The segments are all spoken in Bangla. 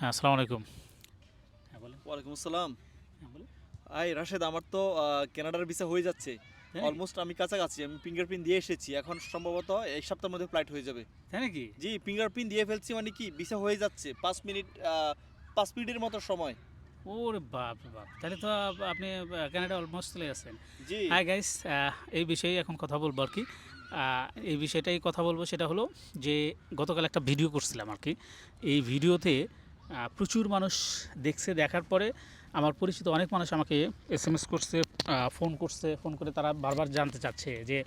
হ্যাঁ আসসালামু আলাইকুম। হ্যাঁ ওয়ালাইকুম আসসালাম। হ্যাঁ আই রাশেদ আমার তো কানাডার ভিসা হয়ে যাচ্ছে। অলমোস্ট আমি কাছাকাছি আমি ফিঙ্গারপ্রিন্ট দিয়ে এসেছি। এখন সম্ভবত এই সপ্তাহের মধ্যে ফ্লাইট হয়ে যাবে। তাই নাকি? জি ফিঙ্গারপ্রিন্ট দিয়ে ফেলছি মানে কি ভিসা হয়ে যাচ্ছে। পাঁচ মিনিট পাঁচ মিনিটের মতো সময়। ওরে বাপ বাপ। তাহলে তো আপ- আপনি কানাডা অলমোস্ট চলে আসছেন জি। হাই গাইস এই বিষয়ে এখন কথা বলব আর কি। আহ, এই বিষয়টাই কথা বলব সেটা হলো যে গতকাল একটা ভিডিও করছিলাম আর কি। এই ভিডিওতে প্রচুর মানুষ দেখছে, দেখার পরে আমার পরিচিত অনেক মানুষ আমাকে এস এম এস করছে ফোন করছে ফোন করে তারা বারবার জানতে চাচ্ছে যে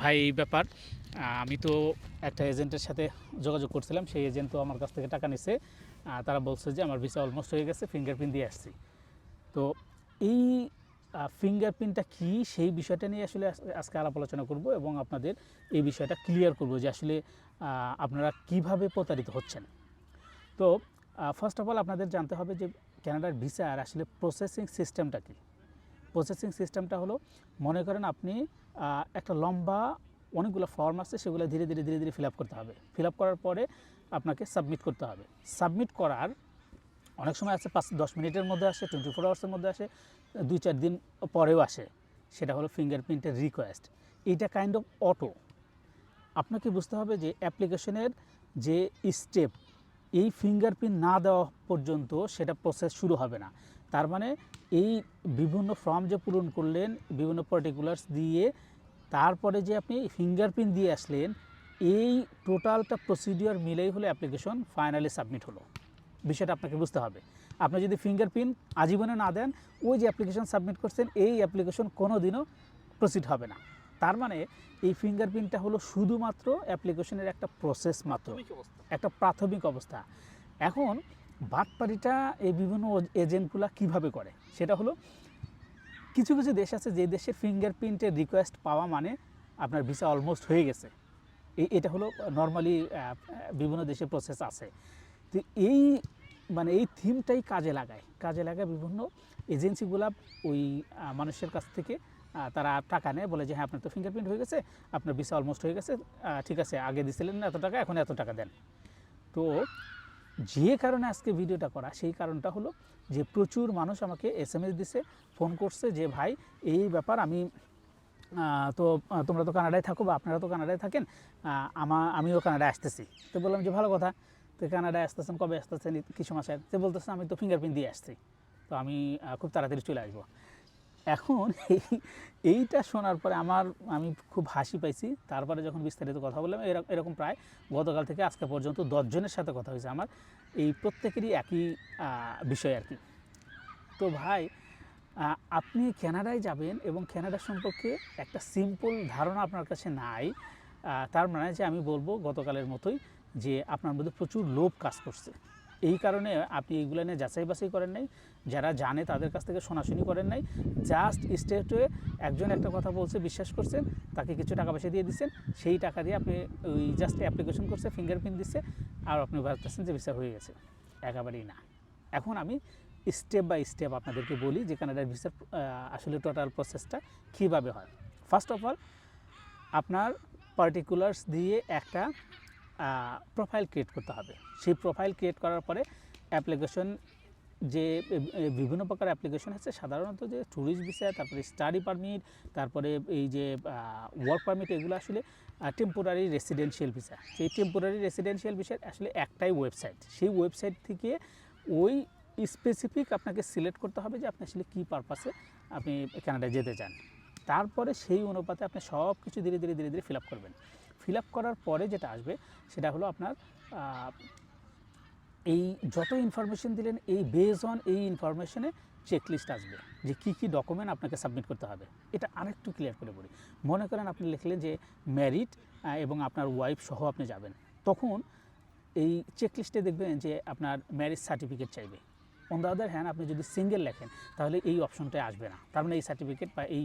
ভাই এই ব্যাপার আমি তো একটা এজেন্টের সাথে যোগাযোগ করছিলাম, সেই এজেন্ট তো আমার কাছ থেকে টাকা নিছে তারা বলছে যে আমার ভিসা অলমোস্ট হয়ে গেছে ফিঙ্গারপ্রিন্ট দিয়ে আসছি। তো এই ফিঙ্গারপ্রিন্টটা কি, সেই বিষয়টা নিয়ে আসলে আজকে আলাপ আলোচনা করব এবং আপনাদের এই বিষয়টা ক্লিয়ার করব যে আসলে আপনারা কীভাবে প্রতারিত হচ্ছেন। তো ফার্স্ট অফ অল আপনাদের জানতে হবে যে ক্যানাডার ভিসার আসলে প্রসেসিং সিস্টেমটা কি? প্রসেসিং সিস্টেমটা হলো, মনে করেন আপনি একটা লম্বা অনেকগুলো ফর্ম আছে, সেগুলো ধীরে ধীরে ধীরে ধীরে ফিল করতে হবে। ফিল করার পরে আপনাকে সাবমিট করতে হবে। সাবমিট করার অনেক সময় আছে, পাঁচ দশ মিনিটের মধ্যে আসে টোয়েন্টি ফোর আওয়ার্সের মধ্যে আসে, দুই চার দিন পরেও আসে। সেটা হলো ফিঙ্গারপ্রিন্টের রিকোয়েস্ট এইটা কাইন্ড অফ অটো আপনাকে বুঝতে হবে যে অ্যাপ্লিকেশনের যে স্টেপ এই ফিঙ্গারপ্রিন্ট না দেওয়া পর্যন্ত সেটা প্রসেস শুরু হবে না। তার মানে এই বিভিন্ন ফর্ম যে পূরণ করলেন, বিভিন্ন পার্টিকুলার্স দিয়ে তারপরে যে আপনি ফিঙ্গারপ্রিন্ট দিয়ে আসলেন, এই টোটালটা প্রসিডিওর মিলেই হলো অ্যাপ্লিকেশন ফাইনালি সাবমিট হলো। বিষয়টা আপনাকে বুঝতে হবে। আপনি যদি ফিঙ্গারপ্রিন্ট আজীবনে না দেন, ওই যে অ্যাপ্লিকেশন সাবমিট করছেন, এই অ্যাপ্লিকেশন কোনো দিনও প্রসিড হবে না। তার মানে এই ফিঙ্গারপ্রিন্টটা হলো শুধুমাত্র অ্যাপ্লিকেশনের একটা প্রসেস মাত্র। একটা প্রাথমিক অবস্থা। এখন বাটপাড়িটা এই বিভিন্ন এজেন্টগুলো কীভাবে করে? সেটা হলো কিছু কিছু দেশ আছে যে দেশের ফিঙ্গারপ্রিন্টের রিকোয়েস্ট পাওয়া মানে আপনার ভিসা অলমোস্ট হয়ে গেছে। এই এটা হলো নর্মালি বিভিন্ন দেশে প্রসেস আছে। তো এই মানে এই থিমটাই কাজে লাগায়। কাজে লাগায় বিভিন্ন এজেন্সিগুলা ওই মানুষের কাছ থেকে তারা টাকা নেয়। বলে যে হ্যাঁ আপনার তো ফিঙ্গারপ্রিন্ট হয়ে গেছে আপনার ভিসা অলমোস্ট হয়ে গেছে ঠিক আছে আগে দিছিলেন না এত টাকা এখন এত টাকা দেন। তো যে কারণে আজকে ভিডিওটা করা সেই কারণটা হলো যে প্রচুর মানুষ আমাকে এস এম এস দিছে ফোন করছে যে ভাই এই ব্যাপার আমি তো তোমরা তো কানাডায় থাকো বা আপনারা তো কানাডায় থাকেন আহ, আমা আমিও কানাডায় আসতেছি। তো বললাম যে ভালো কথা তো কানাডায় আসতেছেন কবে আসতেছেন কিছু মাসে? তো বলতেছেন আমি তো ফিঙ্গারপ্রিন্ট দিয়ে আসছি। তো আমি খুব তাড়াতাড়ি চলে আসব। এখন এই- এইটা শোনার পরে আমার, আমি খুব হাসি পাইছি। তারপরে যখন বিস্তারিত কথা বললাম এরকম প্রায় গতকাল থেকে আজকে পর্যন্ত দশজনের সাথে কথা হয়েছে। আমার এই প্রত্যেকেরই একই বিষয় আর কি। তো ভাই আপনি কানাডায় যাবেন এবং কানাডা সম্পর্কে একটা সিম্পল ধারণা আপনার কাছে নাই। তার মানে যে আমি বলব গতকালের মতোই যে আপনার মধ্যে প্রচুর লোভ কাজ করছে। এই কারণে আপনি এইগুলো নিয়ে যাচাই বাছাই করেন নাই, যারা জানে তাদের কাছ থেকে শোনাশুনি করেন নাই জাস্ট স্টেট একজন একটা কথা বলছে, বিশ্বাস করছেন, তাকে কিছু টাকা পয়সা দিয়ে দিচ্ছেন, সেই টাকা দিয়ে আপনি ওই জাস্ট অ্যাপ্লিকেশন করছে ফিঙ্গারপ্রিন্ট দিচ্ছে, আর আপনি ভাবতেছেন যে ভিসা হয়ে গেছে। একেবারেই না। এখন আমি স্টেপ বাই স্টেপ আপনাদেরকে বলি যে কানাডার ভিসার আসলে টোটাল প্রসেসটা কীভাবে হয়। ফার্স্ট অফ অল আপনার পার্টিকুলার্স দিয়ে একটা প্রোফাইল ক্রিয়েট করতে হবে। সেই প্রোফাইল ক্রিয়েট করার পরে অ্যাপ্লিকেশন যে বিভিন্ন প্রকার অ্যাপ্লিকেশন আছে, সাধারণত যে ট্যুরিস্ট ভিসা তারপরে স্টাডি পারমিট তারপরে এই যে ওয়ার্ক পারমিট এগুলো আসলে টেম্পোরারি রেসিডেন্সিয়াল ভিসা সেই টেম্পোরারি রেসিডেন্সিয়াল ভিসার আসলে একটাই ওয়েবসাইট সেই ওয়েবসাইট থেকে ওই স্পেসিফিক আপনাকে সিলেক্ট করতে হবে যে আপনি আসলে কী পারপাসে আপনি কানাডায় যেতে চান। তারপরে সেই অনুপাতে আপনি সব কিছু ধীরে ধীরে ধীরে ধীরে ফিল আপ করবেন। ফিল আপ করার পরে যেটা আসবে, সেটা হলো আপনার এই যত ইনফরমেশন দিলেন, এই বেজ অন এই ইনফরমেশনে চেকলিস্ট আসবে যে কী কী ডকুমেন্ট আপনাকে সাবমিট করতে হবে। এটা আরেকটু ক্লিয়ার করে বলি। মনে করেন আপনি লিখলেন যে ম্যারিড এবং আপনার ওয়াইফ সহ আপনি যাবেন। তখন এই চেকলিস্টে দেখবেন যে আপনার ম্যারেজ সার্টিফিকেট চাইবে। অন দ্য আদার হ্যান্ড আপনি যদি সিঙ্গেল লেখেন, তাহলে এই অপশনটাই আসবে না। তার মানে এই সার্টিফিকেট বা এই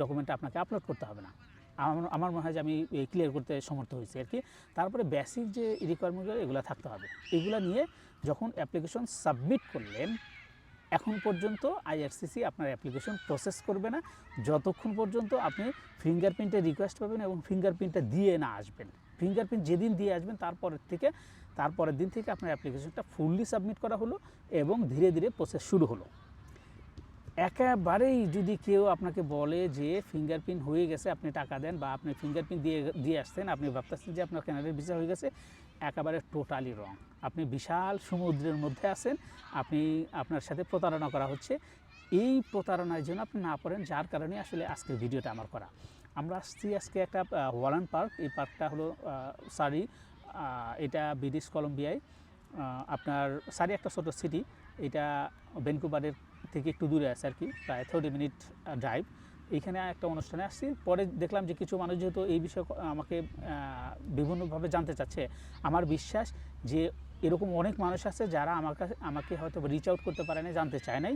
ডকুমেন্টটা আপনাকে আপলোড করতে হবে না। আমার আমার মনে হয় যে আমি ক্লিয়ার করতে সমর্থ হয়েছি আর কি। তারপরে বেসিক যে রিকোয়ারমেন্টগুলো এগুলো থাকতে হবে। এগুলো নিয়ে যখন অ্যাপ্লিকেশন সাবমিট করলেন, এখন পর্যন্ত আইআরসিসি আপনার অ্যাপ্লিকেশন প্রসেস করবে না। যতক্ষণ পর্যন্ত আপনি ফিঙ্গারপ্রিন্টের রিকোয়েস্ট পাবেন এবং ফিঙ্গারপ্রিন্টটা দিয়ে না আসবেন। ফিঙ্গারপ্রিন্ট যেদিন দিয়ে আসবেন, তারপরের থেকে তারপরের দিন থেকে আপনার অ্যাপ্লিকেশনটা ফুললি সাবমিট করা হলো এবং ধীরে ধীরে প্রসেস শুরু হলো। একেবারেই যদি কেউ আপনাকে বলে যে ফিঙ্গারপ্রিন্ট হয়ে গেছে, আপনি টাকা দেন বা আপনি ফিঙ্গারপ্রিন্ট দিয়ে দিয়ে আসছেন, আপনি ভাবতেছেন যে আপনার ক্যানাডার ভিসা হয়ে গেছে, একেবারে টোটালি রং আপনি বিশাল সমুদ্রের মধ্যে আছেন, আপনি, আপনার সাথে প্রতারণা করা হচ্ছে। এই প্রতারণার জন্য আপনি না পড়েন, যার কারণে আসলে আজকের ভিডিওটা আমার করা। আমরা আসছি আজকে একটা ওয়ালান পার্ক। এই পার্কটা হলো সারি এটা ব্রিটিশ কলম্বিয়ায়। আপনার, সারি একটা ছোটো সিটি এটা ভ্যানকুভারের থেকে একটু দূরে আছে আর কি, প্রায় থার্টি মিনিট ড্রাইভ এইখানে একটা অনুষ্ঠানে আসছি। পরে দেখলাম যে কিছু মানুষ যেহেতু এই বিষয়ে আমাকে বিভিন্নভাবে জানতে চাচ্ছে, আমার বিশ্বাস যে এরকম অনেক মানুষ আছে যারা আমার কাছে, আমাকে হয়তো রিচ আউট করতে পারে না জানতে চায় নাই।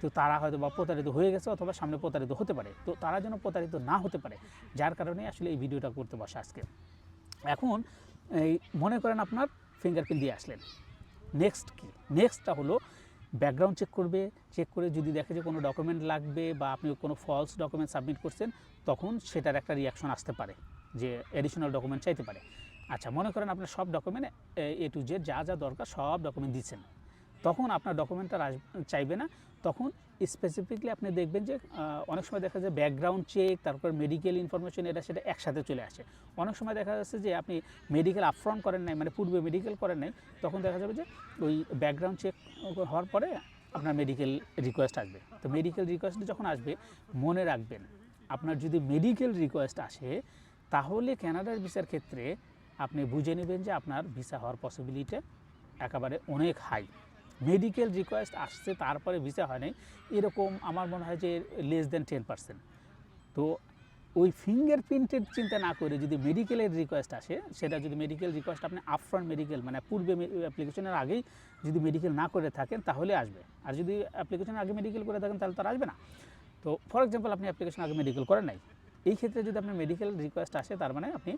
তো তারা হয়তো বা প্রতারিত হয়ে গেছে অথবা সামনে প্রতারিত হতে পারে। তো তারা যেন প্রতারিত না হতে পারে, যার কারণে আসলে এই ভিডিওটা করতে বসে আজকে। এখন এই মনে করেন আপনার ফিঙ্গারপ্রিন্ট দিয়ে আসলেন। নেক্সট কি? নেক্সটটা হলো ব্যাকগ্রাউন্ড চেক করবে চেক করে যদি দেখে যে কোনো ডকুমেন্ট লাগবে বা আপনি কোনো ফলস ডকুমেন্ট সাবমিট করছেন, তখন সেটার একটা রিয়াকশন আসতে পারে, যে অ্যাডিশনাল ডকুমেন্ট চাইতে পারে। আচ্ছা মনে করেন আপনার সব ডকুমেন্ট এ টু জেড যা যা দরকার সব ডকুমেন্ট দিচ্ছেন। তখন আপনার ডকুমেন্টটা চাইবে না। তখন স্পেসিফিকলি আপনি দেখবেন যে অনেক সময় দেখা যায় ব্যাকগ্রাউন্ড চেক তারপর মেডিকেল ইনফরমেশন এটা সেটা একসাথে চলে আসে। অনেক সময় দেখা যাচ্ছে যে, আপনি মেডিকেল আপফ্রন্ট করেন নাই মানে পূর্বে মেডিকেল করেন নাই, তখন দেখা যাবে যে, ওই ব্যাকগ্রাউন্ড চেক হওয়ার পরে আপনার মেডিকেল রিকোয়েস্ট আসবে। তো মেডিকেল রিকোয়েস্ট যখন আসবে, মনে রাখবেন, আপনার যদি মেডিকেল রিকোয়েস্ট আসে, তাহলে ক্যানাডার ভিসার ক্ষেত্রে আপনি বুঝে নেবেন যে, আপনার ভিসা হওয়ার পসিবিলিটি একেবারে অনেক হাই মেডিকেল রিকোয়েস্ট আসছে, তারপরে ভিসা হয় নাই এরকম আমার মনে হয় যে লেস দেন টেন পার্সেন্ট তো ওই ফিঙ্গারপ্রিন্টের চিন্তা না করে যদি মেডিকেলের রিকোয়েস্ট আসে, সেটা যদি মেডিকেল রিকোয়েস্ট আপনি আপফ্রন্ট মেডিকেল মানে পূর্বে অ্যাপ্লিকেশনের আগেই যদি মেডিকেল না করে থাকেন, তাহলে আসবে। আর যদি অ্যাপ্লিকেশনের আগে মেডিকেল করে থাকেন, তাহলে তার আসবে না। তো ফর এক্সাম্পল আপনি অ্যাপ্লিকেশন আগে মেডিকেল করেন নাই। এই ক্ষেত্রে যদি আপনার মেডিকেল রিকোয়েস্ট আসে, তার মানে আপনি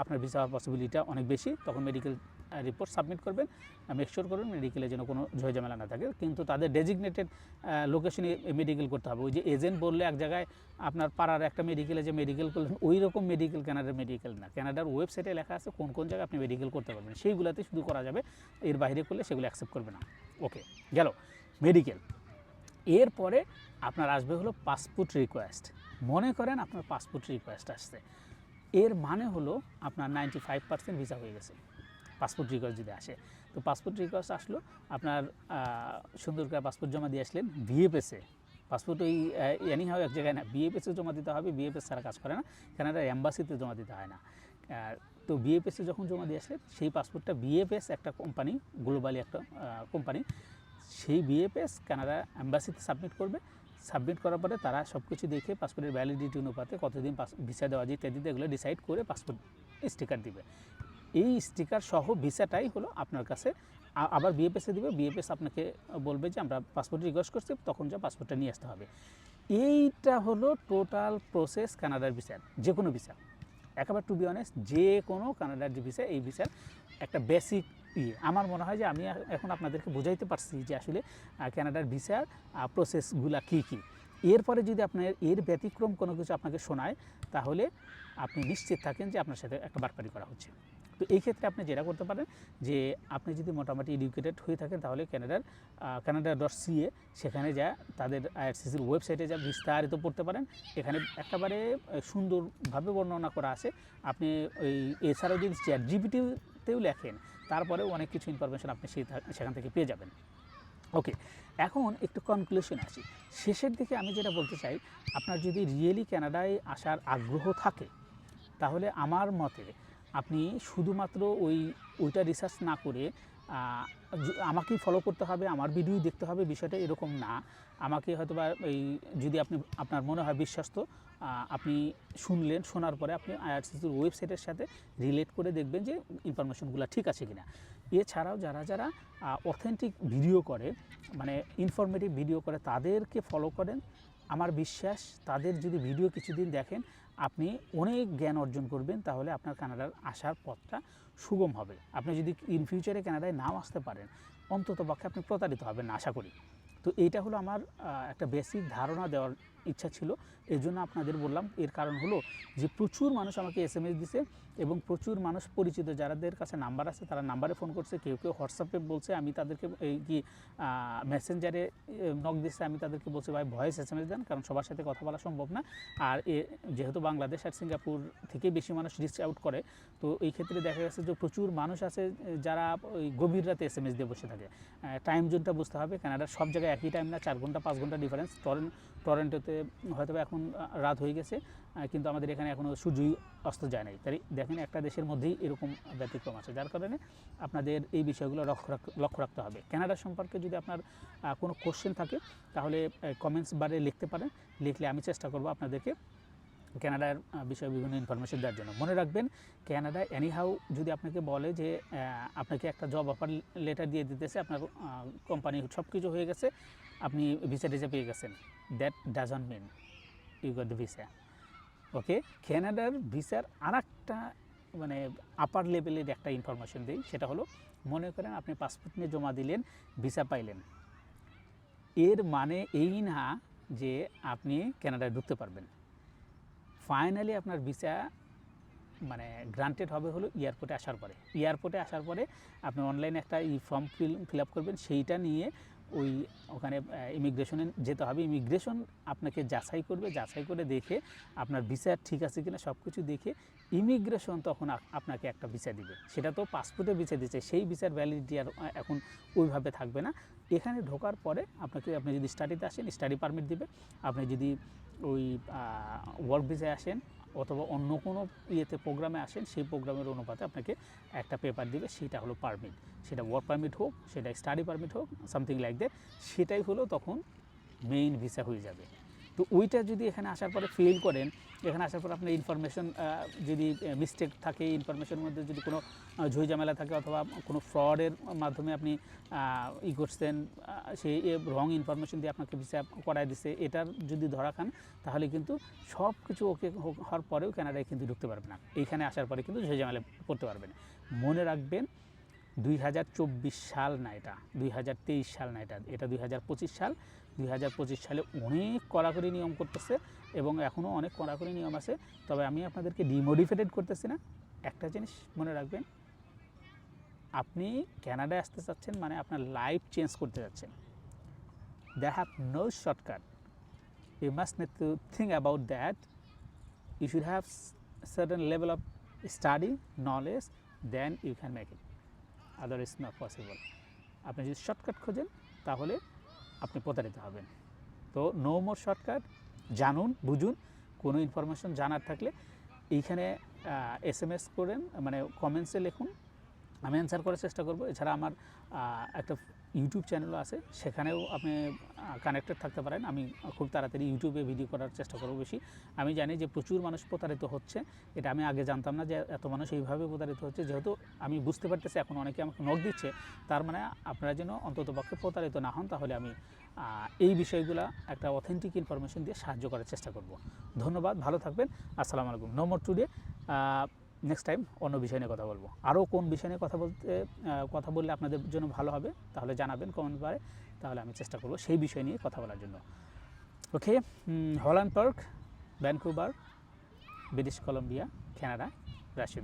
আপনার ভিসা হওয়ার পসিবিলিটিটা অনেক বেশি, তখন মেডিকেল রিপোর্ট সাবমিট করবেন মেকশোর করবেন মেডিকেলের যেন কোনো ঝয়ঝামেলা না থাকে। কিন্তু তাদের ডেজিগনেটেড লোকেশনে মেডিকেল করতে হবে। ওই যে এজেন্ট বললে এক জায়গায় আপনার পাড়ার একটা মেডিকেলে যে মেডিকেল করলেন, ওই রকম মেডিকেল কানাডার মেডিকেল না। কানাডার ওয়েবসাইটে লেখা আছে কোন কোন জায়গায় আপনি মেডিকেল করতে পারবেন। সেইগুলোতে শুধু করা যাবে, এর বাইরে করলে সেগুলো অ্যাকসেপ্ট করবে না। ওকে গেল। মেডিকেল এরপরে আপনার আসবে হলো পাসপোর্ট রিকোয়েস্ট মনে করেন আপনার পাসপোর্ট রিকোয়েস্ট আসছে। এর মানে হলো আপনার নাইনটি ফাইভ পার্সেন্ট ভিসা হয়ে গেছে। পাসপোর্ট রিকোয়েস্ট যদি আসে, তো পাসপোর্ট রিকোয়েস্ট আসলো, আপনার সুন্দর করে পাসপোর্ট জমা দিয়ে আসলেন বিএফএসে পাসপোর্ট ওই এনি হয় এক জায়গায় না বিএফএসে জমা দিতে হবে বিএফএস ছাড়া কাজ করে না কানাডার অ্যাম্বাসিতে জমা দিতে হয় না। তো বিএফএসে যখন জমা দিয়ে আসলে সেই পাসপোর্টটা বিএফএস একটা কোম্পানি গ্লোবালি একটা কোম্পানি সেই বিএফএস কানাডা অ্যাম্বাসিতে সাবমিট করবে। সাবমিট করার পরে তারা সব কিছু দেখে পাসপোর্টের ভ্যালিডিটি অনুপাতে কতদিন ভিসা দেওয়া যায় ইত্যাদি এগুলো ডিসাইড করে পাসপোর্ট স্টিকার দিবে। এই স্টিকার সহ ভিসাটাই হলো আপনার কাছে। আবার বিএফএসে দিবে। বিএফএস আপনাকে বলবে যে আমরা পাসপোর্ট রিকোয়েস্ট করছি, তখন যা পাসপোর্টটা নিয়ে আসতে হবে। এইটা হলো টোটাল প্রসেস কানাডার ভিসার যে কোনো ভিসা একেবারে টু বি অনেস্ট যে কোনো কানাডার যে ভিসা এই ভিসার একটা বেসিক ইয়ে আমার মনে হয় যে আমি এখন আপনাদেরকে বোঝাইতে পারছি যে আসলে আহ, কানাডার ভিসার প্রসেসগুলা কী কী। এরপরে যদি আপনার এর ব্যতিক্রম কোনো কিছু আপনাকে শোনায় তাহলে আপনি নিশ্চিত থাকেন যে আপনার সাথে একটা বাটপারি করা হচ্ছে। তো এই ক্ষেত্রে আপনি যেটা করতে পারেন যে আপনি যদি মোটামুটি এডুকেটেড হয়ে থাকেন তাহলে ক্যানাডার কানাডা ডট সিএ সেখানে যা তাদের আইআরসিসির ওয়েবসাইটে যা বিস্তারিত পড়তে পারেন এখানে একেবারে সুন্দরভাবে বর্ণনা করা আছে। আপনি ওই এছাড়াও যদি চ্যাট জিবিটিতেও লেখেন তারপরেও অনেক কিছু ইনফরমেশন আপনি সেখান থেকে পেয়ে যাবেন। ওকে এখন একটু কনক্লুশন আসি। শেষের দিকে আমি যেটা বলতে চাই, আপনার যদি রিয়েলি ক্যানাডায় আসার আগ্রহ থাকে, তাহলে আমার মতে আপনি শুধুমাত্র ওই, ওইটা রিসার্চ না করে আমাকেই ফলো করতে হবে, আমার ভিডিও দেখতে হবে, বিষয়টা এরকম না। আমাকে হয়তো বা এই, যদি আপনি, আপনার মনে হয় বিশ্বস্ত আপনি শুনলেন, শোনার পরে আপনি আইআরসিসির ওয়েবসাইটের সাথে রিলেট করে দেখবেন যে ইনফরমেশনগুলো ঠিক আছে কিনা। এছাড়াও যারা যারা অথেন্টিক ভিডিও করে মানে ইনফরমেটিভ ভিডিও করে, তাদেরকে ফলো করেন। আমার বিশ্বাস, তাদের যদি ভিডিও কিছুদিন দেখেন, আপনি অনেক জ্ঞান অর্জন করবেন, তাহলে আপনার কানাডার আসার পথটা সুগম হবে। আপনি যদি ইন ফিউচারে কানাডায় নাও আসতে পারেন অন্তত পক্ষে আপনি প্রতারিত হবেন আশা করি। তো এইটা হলো আমার একটা বেসিক ধারণা দেওয়ার ইচ্ছা ছিল এই জন্য আপনাদের বললাম। এর কারণ হলো যে প্রচুর মানুষ আমাকে এস এম এস দিছে এবং প্রচুর মানুষ পরিচিত, যারাদের কাছে নাম্বার আছে তারা নাম্বারে ফোন করছে, কেউ কেউ হোয়াটসঅ্যাপে বলছে, আমি তাদেরকে এই কি মেসেঞ্জারে নক দিচ্ছে আমি তাদেরকে বলছি, ভাই ভয়েস এস এম এস দেন, কারণ সবার সাথে কথা বলা সম্ভব না। আর এ, যেহেতু বাংলাদেশ আর সিঙ্গাপুর থেকে বেশি মানুষ রিচ আউট করে, তো এই ক্ষেত্রে দেখা গেছে যে প্রচুর মানুষ আছে, যারা ওই গভীর রাতে এস এম এস দিয়ে বসে থাকে। টাইম জোনটা বুঝতে হবে কানাডার সব জায়গায় একই টাইম না, চার ঘণ্টা, পাঁচ ঘণ্টা ডিফারেন্স টরেন টরেন্টোতে হয়তো এখন রাত হয়ে গেছে কিন্তু আমাদের এখানে এখনও সূর্যই অস্ত যায় নাই। তাই দেখেন একটা দেশের মধ্যেই এরকম ব্যতিক্রম আছে, যার কারণে আপনাদের এই বিষয়গুলো লক্ষ্য রাখ- লক্ষ্য রাখতে হবে। কানাডা সম্পর্কে যদি আপনার কোনো কোশ্চেন থাকে, তাহলে কমেন্টস বারে লিখতে পারেন, লিখলে আমি চেষ্টা করব আপনাদেরকে ক্যানাডার বিষয়ে বিভিন্ন ইনফরমেশন দেওয়ার জন্য। মনে রাখবেন ক্যানাডা এনিহাউ যদি আপনাকে বলে যে আপনাকে একটা জব অফার লেটার দিয়ে দিতেছে, আপনার কোম্পানি সব কিছু হয়ে গেছে, আপনি ভিসা টিসা পেয়ে গেছেন। That doesn't mean you got the visa okay ক্যানাডার ভিসার আর মানে আপার লেভেলের একটা ইনফরমেশন দিই, সেটা হলো, মনে করেন আপনি পাসপোর্ট নিয়ে জমা দিলেন ভিসা পাইলেন। এর মানে এই না যে, আপনি ক্যানাডায় ঢুকতে পারবেন। ফাইনালি আপনার ভিসা মানে গ্রান্টেড হবে হলো এয়ারপোর্টে আসার পরে। এয়ারপোর্টে আসার পরে আপনি অনলাইনে একটা e form fill fill up করবেন, সেইটা নিয়ে ওই ওখানে ইমিগ্রেশনে যেতে হবে। ইমিগ্রেশন আপনাকে যাচাই করবে। যাচাই করে দেখে আপনার ভিসা ঠিক আছে কিনা সব কিছু দেখে ইমিগ্রেশন তখন আপনাকে একটা ভিসা দিবে। সেটা তো পাসপোর্টে ভিসা দিচ্ছে। সেই ভিসার ভ্যালিডিটি আর এখন ওইভাবে থাকবে না। এখানে ঢোকার পরে আপনাকে, আপনি যদি স্টাডিতে আসেন স্টাডি পারমিট দিবে। আপনি যদি ওই ওয়ার্ক ভিসায় আসেন অথবা অন্য কোনো ইয়েতে প্রোগ্রামে আসেন, সেই প্রোগ্রামের অনুপাতে আপনাকে একটা পেপার দিবে, সেটা হলো পারমিট সেটা ওয়ার্ক পারমিট হোক, সেটা স্টাডি পারমিট হোক সামথিং লাইক দ্যাট সেটাই হলো তখন মেইন ভিসা হয়ে যাবে। তো ওইটা যদি এখানে আসার পরে ফিল করেন এখানে আসার পর আপনার ইনফরমেশন যদি মিস্টেক থাকে ইনফরমেশনের মধ্যে যদি কোনো আহ, ঝামেলা থাকে অথবা কোনো ফ্রডের মাধ্যমে আপনি ই করছেন সেই রং ইনফরমেশন দিয়ে আপনাকে ভিসা করায় দিছে এটার যদি ধরা খান তাহলে কিন্তু সব কিছু ওকে হওয়ার পরেও কানাডায় কিন্তু ঢুকতে পারবে না। এইখানে আসার পরে কিন্তু ঝুঁই ঝামেলা পড়তে পারবেন। মনে রাখবেন দুই হাজার চব্বিশ সাল না এটা দুই হাজার তেইশ সাল না এটা এটা দুই হাজার পঁচিশ সাল। দুই হাজার পঁচিশ সালে অনেক কড়াকড়ি নিয়ম করতেছে এবং এখনও অনেক কড়াকড়ি নিয়ম আছে। তবে আমি আপনাদেরকে ডিমোডিফাইটেড করতেছি না। একটা জিনিস মনে রাখবেন, আপনি ক্যানাডায় আসতে চাচ্ছেন মানে আপনার লাইফ চেঞ্জ করতে চাচ্ছেন they have no shortcut you must need to think about that you should have s- level of study knowledge then you can can make it otherwise not possible আপনি যদি শর্টকাট খোঁজেন, তাহলে আপনি প্রতারিত হবেন। তো নো মোর শর্টকাট জানুন, বুঝুন, কোনো ইনফরমেশন জানার থাকলে এইখানে এস এম এস করেন মানে কমেন্টসে লিখুন। আমি অ্যান্সার করার চেষ্টা করব। এছাড়া আমার একটা ইউটিউব চ্যানেলও আছে, সেখানেও আপনি কানেক্টেড থাকতে পারেন। আমি খুব তাড়াতাড়ি ইউটিউবে ভিডিও করার চেষ্টা করব বেশি। আমি জানি যে প্রচুর মানুষ প্রতারিত হচ্ছে, এটা আমি আগে জানতাম না যে এত মানুষ এইভাবে প্রতারিত হচ্ছে। যেহেতু আমি বুঝতে পারতেছি, এখন অনেকে আমাকে নখ দিচ্ছে, তার মানে আপনারা যেন অন্তত পক্ষে প্রতারিত না হন, তাহলে আমি এই বিষয়গুলো একটা অথেন্টিক ইনফরমেশন দিয়ে সাহায্য করার চেষ্টা করব। ধন্যবাদ, ভালো থাকবেন। আসসালামু আলাইকুম। নম্বর টুডে নেক্সট টাইম অন্য বিষয় নিয়ে কথা বলব। আরও কোন বিষয় নিয়ে কথা বলতে কথা বললে আপনাদের জন্য ভালো হবে, তাহলে জানাবেন কমেন্ট বারে। তাহলে আমি চেষ্টা করব সেই বিষয় নিয়ে কথা বলার জন্য। Okay Holland park Vancouver British Columbia Canada Russia.